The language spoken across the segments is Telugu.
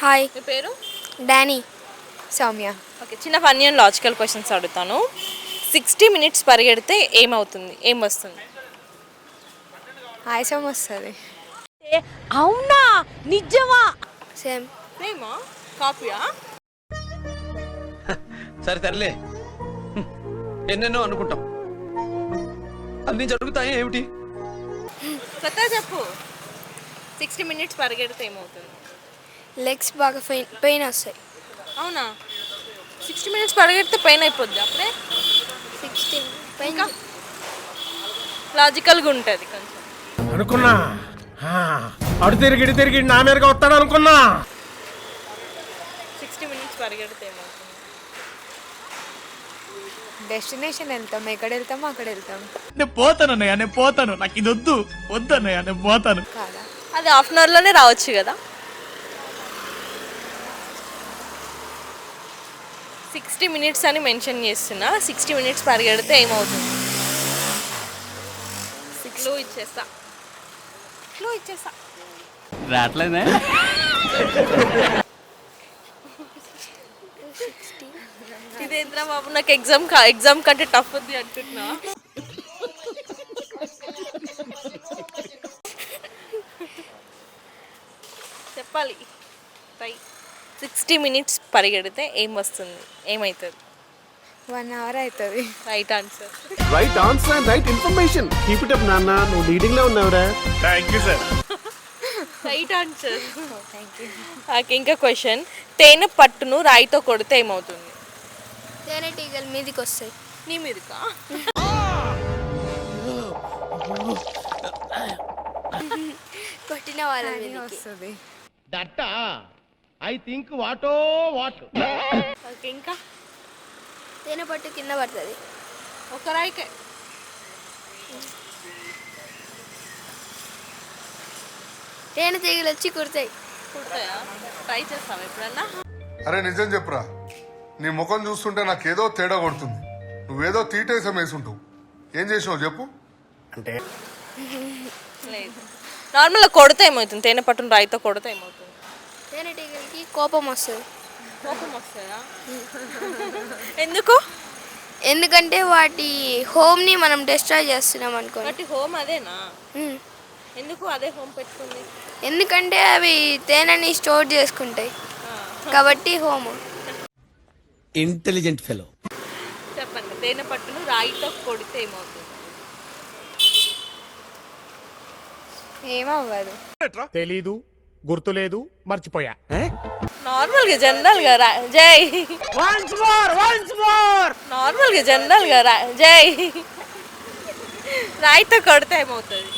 హాయ్. మీ పేరు? డానీ. సౌమ్య. ఓకే చిన్న ఫన్నీ అండ్ లాజికల్ క్వశ్చన్స్ అడుగుతాను. సిక్స్టీ మినిట్స్ పరిగెడితే ఏమవుతుంది? ఏం వస్తుంది ఆయాసం వస్తుంది. అవునా? నిజమా? సేమ్. సేమా కాపీయా సరే తరలే ఎన్నెన్నో అనుకుంటాం. అన్ని జరుగుతాయి ఏమిటి? కొత్తగా చెప్పు. సిక్స్టీ మినిట్స్ పరిగెడితే ఏమవుతుంది? లెగ్స్ బాగా పెయిన్ పెయిన్ వస్తాయి. అవునా? సిక్స్టీ మినిట్స్ పరిగెడితే పెయిన్ అయిపోద్ది అప్పుడే? సిక్స్టీన్ పెయిన్ లాజికల్గా ఉంటుంది కొంచెం. అనుకున్నా. ఆ, అడు తిరిగి ఇటు తిరిగి నా మీదగా వస్తాడు అనుకున్నా. సిక్స్టీ మినిట్స్ పరిగెడితే ఏమవుతుంది? డెస్టినేషన్ వెళ్తాం ఎక్కడ వెళ్తామో అక్కడ వెళ్తాం. నేను పోతాను నేను పోతాను. నాకు ఇది వద్దు. వద్దు నేను పోతాను. కాదా? అది హాఫ్ అన్ అవర్లోనే రావచ్చు కదా? సిక్స్టీ మినిట్స్ అని మెన్షన్ చేస్తున్నా. సిక్స్టీ మినిట్స్ పరిగెడితే ఏమవుతుంది? క్లూ ఇచ్చేస్తా. క్లూ ఇచ్చేస్తా. రావట్లేదే? ఇదేంద్రా బాబు నాకు ఎగ్జామ్ ఎగ్జామ్ కంటే టఫ్ ఉంది అంటున్నా. చెప్పాలి. సిక్స్టీ మినిట్స్ పరిగెడితే ఏం వస్తుంది? ఏమవుతుంది వన్ అవర్ అవుతుంది right answer. Right answer and right information keep it up నాన్న నువ్వు లీడింగ్లో ఉన్నావురా. Thank you sir right answer. నాకు ఇంకా క్వశ్చన్. తేనె పట్టును రాయితో కొడితే ఏమవుతుంది? తేనెటీగలు మీదికి వస్తాయి నీ మీదకా? కొట్టిన వాళ్ళ మీదకి. వస్తుంది దట్ ఐ థింక్ వాటో వాట్. ఓకే ఇంకా? తేనె పట్టు కింద పడుతుంది. ఒక రాయికే. తేనెటీగలు వచ్చి కుడతాయి. కుడతాయా? ట్రై చేస్తావా ఎప్పుడన్నా? అరే నిజం చెప్పురా. నీ ముఖం చూస్తుంటే నాకేదో తేడా కొడుతుంది. నువ్వేదో తీటేసం వేసుంటావు. ఏం చేసినావు చెప్పు. లేదు. నార్మల్గా కొడితే ఏమవుతుంది? తేనె పట్టును రాయితో కొడితే ఏమవుతుంది? తేనెటీగలకి కోపం వస్తుంది. కోపం వస్తుందా? ఎందుకు? ఎందుకంటే వాటి హోమ్ని మనం డిస్ట్రాయ్ చేస్తున్నాం అనుకోండి. వాటి హోమ్ అదేనా. ఎందుకు అదే హోమ్ పెట్టుకుంది? ఎందుకంటే అవి తేనెని స్టోర్ చేసుకుంటాయి. కాబట్టి హోమ్. ఇంటెలిజెంట్ ఫెలో చెప్పండి తేనె పట్టును రాయితో కొడితే ఏమవుతుంది? ఏమవ్వదు. తెలీదు. గుర్తులేదు మర్చిపోయా. నార్మల్గా జనరల్గా రా జై. నార్మల్గా జనరల్గా రా జై. రాయితో కొడితే ఏమవుతుంది?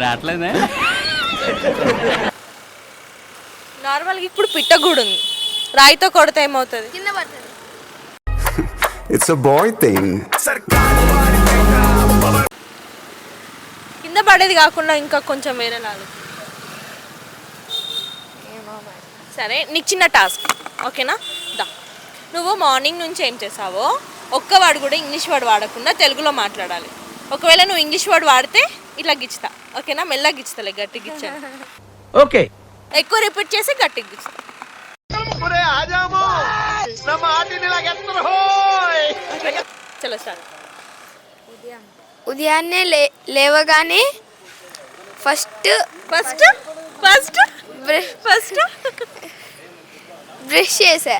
రావట్లేదే? నార్మల్గా ఇప్పుడు పిట్టగూడు ఉంది. రాయితో కొడితే ఏమవుతుంది? కింద పడుతుంది. ఇట్స్ అ బాయ్ థింగ్ కింద పడేది కాకుండా ఇంకా కొంచెం వేరే లాగా. ఏమో మరి. సరే నీకు చిన్న టాస్క్. ఓకేనా? దా. నువ్వు మార్నింగ్ నుంచి ఏం చేసావో ఒక్క వాడు కూడా ఇంగ్లీష్ వర్డ్ వాడకుండా తెలుగులో మాట్లాడాలి. ఒకవేళ నువ్వు ఇంగ్లీష్ వర్డ్ వాడితే ఇట్లా గిచ్చుతా. ఓకేనా? మెల్లగా గిచ్చుతలే గట్టి గిచ్చాను. ఓకే. ఎక్కువ రిపీట్ చేసి గట్టిగా గిచ్చుతా. చలో స్టార్ట్. ఉదయాన్నే లే లేవగానే first first first brush first. Brush చేసా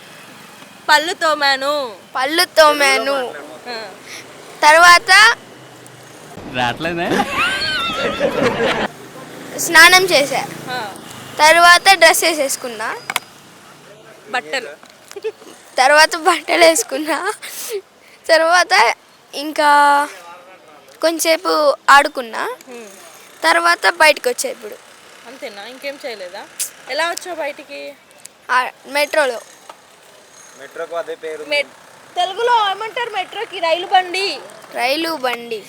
పళ్ళు తోమాను. పళ్ళు తోమాను. తర్వాత స్నానం చేసా ఆ, తర్వాత డ్రెస్ వేసేసుకున్నా. బట్టలు. తర్వాత బట్టలు వేసుకున్నా తర్వాత ఇంకా కొంచెంసేపు ఆడుకున్నా. తర్వాత బయటకు వచ్చా ఇప్పుడు. అంతేనా? ఇంకేం చేయలేదా? ఎలా వచ్చావు బయటికి? మెట్రోలో. మెట్ తెలుగులో ఏమంటారు మెట్రోకి? రైలు బండి. రైలు బండి.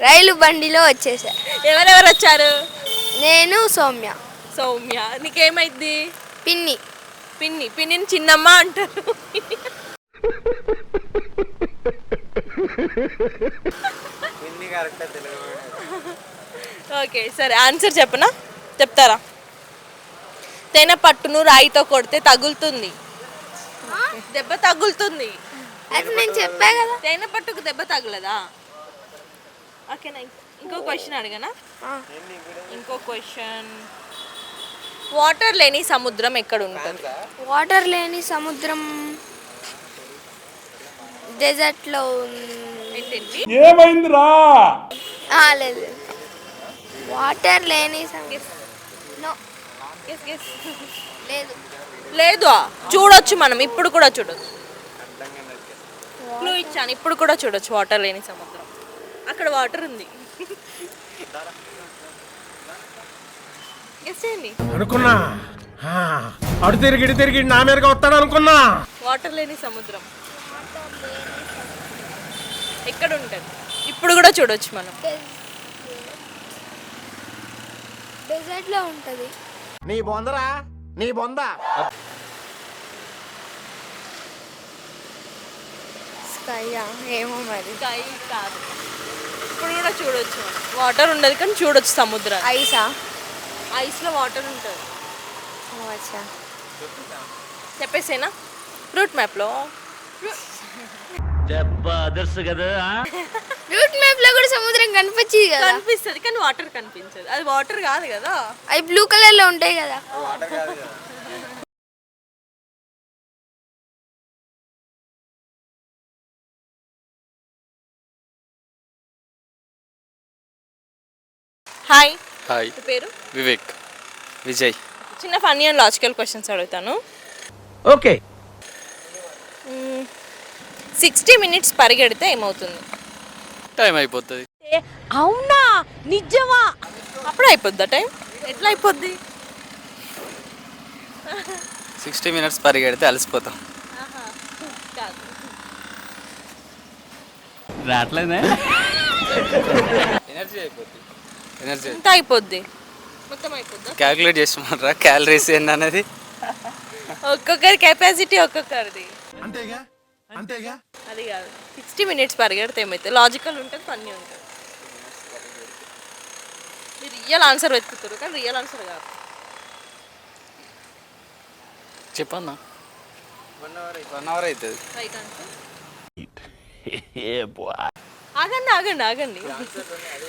రైలు బండిలో వచ్చేసా. ఎవరెవరు వచ్చారు? నేను సౌమ్య. సౌమ్య. నీకేమైంది పిన్ని. పిన్ని. పిన్నిని చిన్నమ్మ అంటారు. ఓకే సరే ఆన్సర్ చెప్పనా? చెప్తారా? తేనె పట్టును రాయితో కొడితే తగులుతుంది. దెబ్బ తగులుతుంది. అది నేను చెప్పా కదా. తేనె పట్టుకు దెబ్బ తగులదా? ఓకేనా ఇంకో క్వశ్చన్ అడగనా? ఇంకో క్వశ్చన్ వాటర్ లేని సముద్రం ఎక్కడ ఉంటుంది? వాటర్ లేని సముద్రం డెజర్ట్లో ఏంటండి? లేదు. వాటర్ లేని. లేదు. లేదు. చూడొచ్చు మనం. ఇప్పుడు కూడా చూడొచ్చు. క్లూ ఇచ్చాను. ఇప్పుడు కూడా చూడొచ్చు వాటర్ లేని సముద్రం. అక్కడ వాటర్ ఉంది. అనుకున్నా. ఆ, అడు తిరిగి తిరిగి నా మీదకి వస్తాడు అనుకున్నా వాటర్ లేని సముద్రం. ఎక్కడ ఉంటుంది ఇప్పుడు కూడా చూడొచ్చు మనం. డెజర్ట్లో ఉంటుంది. నీ బొందరా? నీ బొంద. స్కైయా ఏమో మరి. స్కై కాదు. ఇప్పుడు కూడా చూడొచ్చు మనం. వాటర్ ఉండదు కానీ చూడొచ్చు సముద్రం ఐసా? ఐస్లో వాటర్ ఉంటుంది. ఓ అచ్చా. చెప్పేసేనా? రూట్ మ్యాప్లో? రూట్ మ్యాప్లో కూడా సముద్రం కనిపించింది కదా. కనిపిస్తుంది కానీ వాటర్ కనిపించదు. అది వాటర్ కాదు కదా. అవి బ్లూ కలర్లో ఉంటాయి కదా. హాయ్ హాయ్ పేరు? వివేక్ విజయ్ చిన్న ఫన్నీ అండ్ లాజికల్ క్వశ్చన్స్ అడుగుతాను. ఓకే సిక్స్టీ మినిట్స్ పరిగెడితే ఏమవుతుంది? టైం అయిపోతుంది అవునా? నిజమా? అప్పుడు అయిపోద్దా టైం? ఎట్లా అయిపోద్ది సిక్స్టీ మినిట్స్ పరిగెడితే అలసిపోతాం. కాదు. రావట్లేదే? ఎనర్జీ అయిపోతుంది ఎనర్జీ. ఎంత అయిపోద్ది మొత్తం అయిపోద్దా క్యాలిక్యులేట్ చేసమంటారా క్యాలరీస్ ఎన్ని అనేది ఒక్కొక్కరి కెపాసిటీ ఒక్కొక్కరిది. అంతేగా? అంతేగా? అది కాదు. సిక్స్టీ మినిట్స్ పరిగెడితే ఏమైతే లాజికల్ ఉంటుంది ఫన్నీ ఉంటుంది. మీరు రియల్ ఆన్సర్ వెతుకుతారు కానీ రియల్ ఆన్సర్ కాదు. చెప్పన్నా? వన్ అవర్ వన్ అవర్ అవుతుంది రైట్ ఆన్సర్ ఆగండి ఆగండి ఆగండి.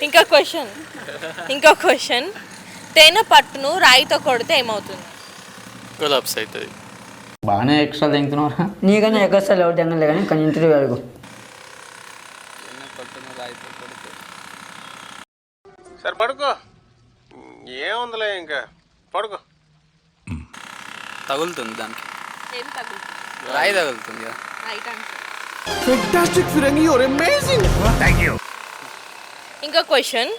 ఇంకా క్వశ్చన్ ఇంకో క్వశ్చన్ తేనె పట్టును రాయితో కొడితే ఏమవుతుంది? కొలాప్స్ అవుతుంది బాగానే ఎక్స్ట్రా తింటున్నారా నీకన్నా ఎక్స్ట్రా ఎవరు తినలే కానీ కొంచెం ఇంటర్వ్యూ అడుగు. సరే పడుకో. ఏముందిలే ఇంకా? పడుకో. తగులుతుంది దానికి. రాయి తగులుతుంది కదా. Right answer. Fantastic, Firangi, you're amazing. ఇంకో క్వశ్చన్.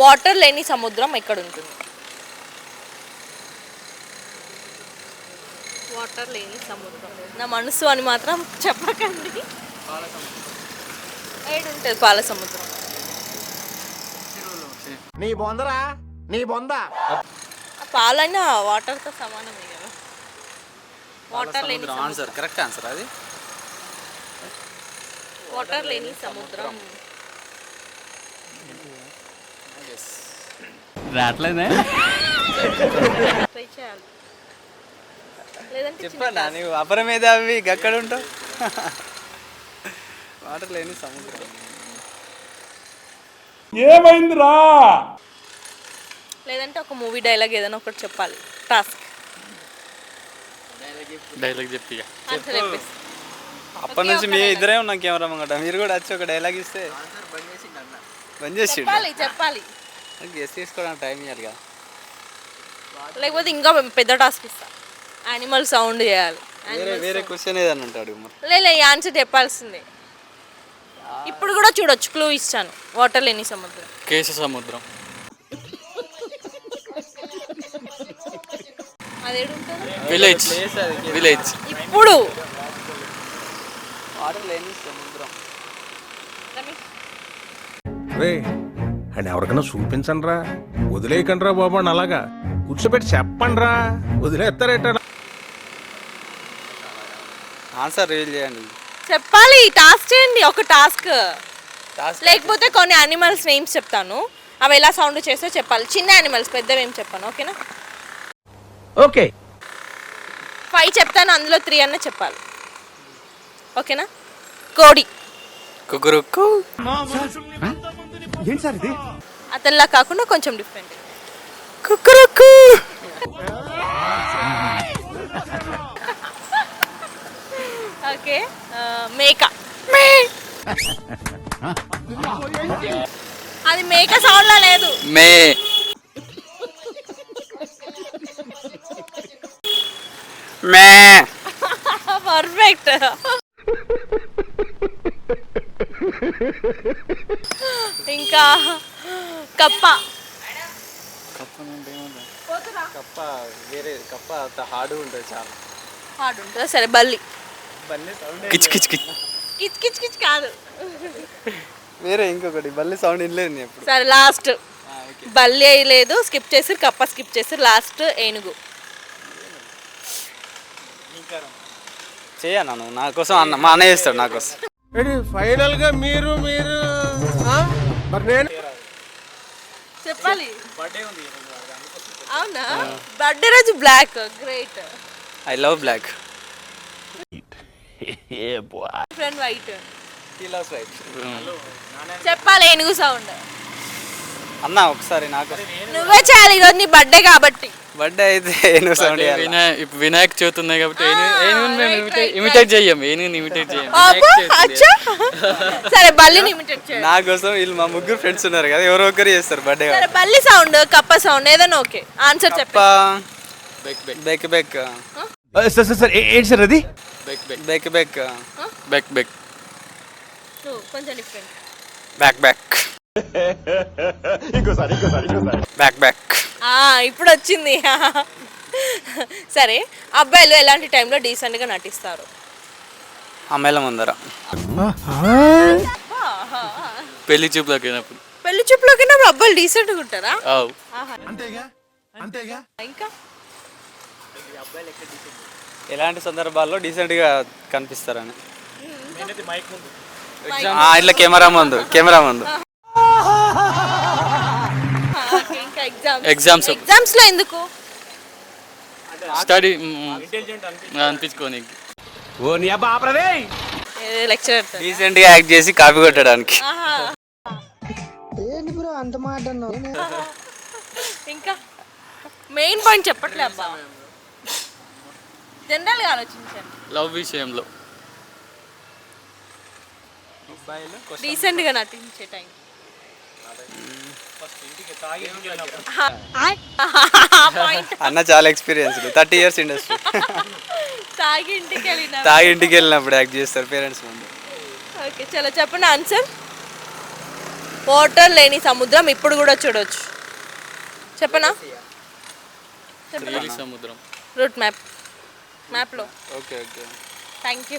వాటర్ లేని సముద్రం ఎక్కడ ఉంటుంది వాటర్ లేని సముద్రం. నా మనసు అని మాత్రం చెప్పకండి. ఏడు ఉంటుంది పాల సముద్రం. నీ బొందరా? నీ బొంద. పాలైనా వాటర్తో సమానమే కదా. వాటర్ లేని సముద్రం ఆన్సర్ కరెక్ట్ ఆన్సర్ అది? వాటర్ లేని సముద్రం. రావట్లేదే? ట్రై చేయాలి. లేదంటే చెప్పండి నీవు అపరమేద అవి ఎక్కడ ఉంటావు వాటర్ లేని సముద్రం. లేదంటే ఒక మూవీ డైలాగ్ ఏదైనా ఒకటి చెప్పాలి. టాస్క్ డైలాగ్ చెప్పి. అప్పటి నుంచి మీ ఇద్దరే ఉన్నాం కెమెరా ముంగట. మీరు కూడా వచ్చి ఒక డైలాగ్ ఇస్తే. బంద్ చేసి చెప్పాలి చెప్పాలి. గెస్ చేసుకోవడానికి టైం ఇవ్వాలి కదా లేకపోతే ఇంకా పెద్ద టాస్క్ ఇస్తా. యానిమల్ సౌండ్ చేయాలి. వేరే వేరే క్వశ్చన్ ఏదన్నా ఉంటాడు మరి. లే లే ఈ ఆన్సర్ చెప్పాల్సిందే. ఇప్పుడు కూడా చూడొచ్చు క్లూ ఇస్తాను. వాటర్ లేని సముద్రం. కేశ సముద్రం. విలేజ్ విలేజ్ ఇప్పుడు. వాటర్ లేని సముద్రం. రే అని ఎవరికైనా చూపించండి రా వదిలేయకండి రా బాబు అని అలాగా. కూర్చోబెట్టి చెప్పండి రా వదిలేస్తారేట ఆన్సర్ రివీల్ చేయండి. చెప్పాలి టాస్క్ చేయండి ఒక టాస్క్ లేకపోతే కొన్ని యానిమల్స్ నేమ్స్ చెప్తాను. అవి ఎలా సౌండ్ చేస్తే చెప్పాలి. చిన్న యానిమల్స్ పెద్దవి ఏం చెప్పాను ఓకేనా? ఓకే. ఫైవ్ చెప్తాను అందులో త్రీ అన్న చెప్పాలి. ఓకేనా? కోడి. కుకురుక్కు. ఏంటి సార్ ఇది? అతనిలా కాకుండా కొంచెం డిఫరెంట్ కుకురుక్కు. ఓకే మేక. అది మేక సౌండ్ లా లేదు. మే. మే. పర్ఫెక్ట్ ఇంకా కప్ప. కప్ప వేరే కప్ప అంత హార్డ్ ఉంటుంది చాలా. హార్డ్ ఉంటుందా సరే బల్లి. కిచ్ కిచ్ కిచ్. కిచ్ కిచ్ కిచ్ కాదు. వేరే ఇంకొకటి బల్లి సౌండ్ వినలేదు ఎప్పుడు. సరే లాస్ట్ బల్లి లేదు స్కిప్ చేసి కప్ప స్కిప్ చేసి లాస్ట్ ఏనుగు. చేయను నువ్వు నా కోసం అన్న మా అన్నయ్య చేస్తాడు నా కోసం. ఫైనల్గా మీరు మీరు ఆ? మరి నేను చెప్పాలి. అవునా? బర్త్డే రోజు black great. I love black. Friend white right చెప్పాలి ఏనుగు సౌండ్ అన్న ఒకసారి నాకు నువ్వే చేయాలి ఈరోజు నీ బర్త్డే కాబట్టి. బర్త్డే అయితే ఏనుగు సౌండ్ ఇప్పుడు వినాయక చవితి ఉన్నాయి కాబట్టి ఇమిటేట్ చెయ్యం ఏనుగుని ఇమిటేట్ చేయం అబ్బా, అచ్చా. సరే బల్లిని ఇమిటేట్ చేయాలి నా కోసం వీళ్ళు మా ముగ్గురు ఫ్రెండ్స్ ఉన్నారు కదా ఎవరో ఒకరు చేస్తారు బర్త్డే సరే బల్లి సౌండ్ కప్ప సౌండ్ ఏదైనా ఓకే ఆన్సర్ చెప్పా. బెక్ బెక్ బెక్ బెక్ సార్ సార్ సార్ ఏంటి సార్ అది? బెక్ బెక్ బెక్ బెక్ బెక్ బెక్ కొంచెం different back back back back ఆ ఇప్పుడు వచ్చింది. సరే అబ్బాయిలు ఎలాంటి టైంలో డీసెంట్గా నటిస్తారు? అమ్మాయిల ముందర. పెళ్ళి చూపులోకి వెళ్ళినప్పుడు. పెళ్ళి చూపులోకి అబ్బాయిలు డీసెంట్గా ఉంటారా? అంతేగా? అంతేగా? ఇంకా? ఎలాంటి సందర్భాల్లో డీసెంట్గా కనిపిస్తారని? ఆ, ఇట్లా కెమెరా ముందు కెమెరా ముందు. ఎగ్జామ్స్ ఎగ్జామ్స్లో ఎందుకు? స్టడీ అనిపించుకోని. ఓ నీ అబ్బా ఆపరదే లెక్చరర్ డీసెంట్గా యాక్ట్ చేసి కాపీ కొట్టడానికి. ఇంకా? మెయిన్ పాయింట్ చెప్పట్లే అబ్బా. జనరల్గా ఆలోచించండి. లవ్ విషయంలో. డీసెంట్గా నటించే టైం. పాయింట్ అన్న చాలా ఎక్స్పీరియన్స్ థర్టీ ఇయర్స్ ఇండస్ట్రీ తాగి ఇంటికి వెళ్ళిన తాగి ఇంటికి వెళ్ళినప్పుడు యాక్ట్ చేస్తారు పేరెంట్స్ ముందు. ఓకే చలో చెప్పండి ఆన్సర్ వాటర్ లేని సముద్రం ఇప్పుడు కూడా చూడొచ్చు. చెప్పనా? సముద్రం. రూట్ మ్యాప్ మ్యాప్లో ఓకే ఓకే థ్యాంక్ యూ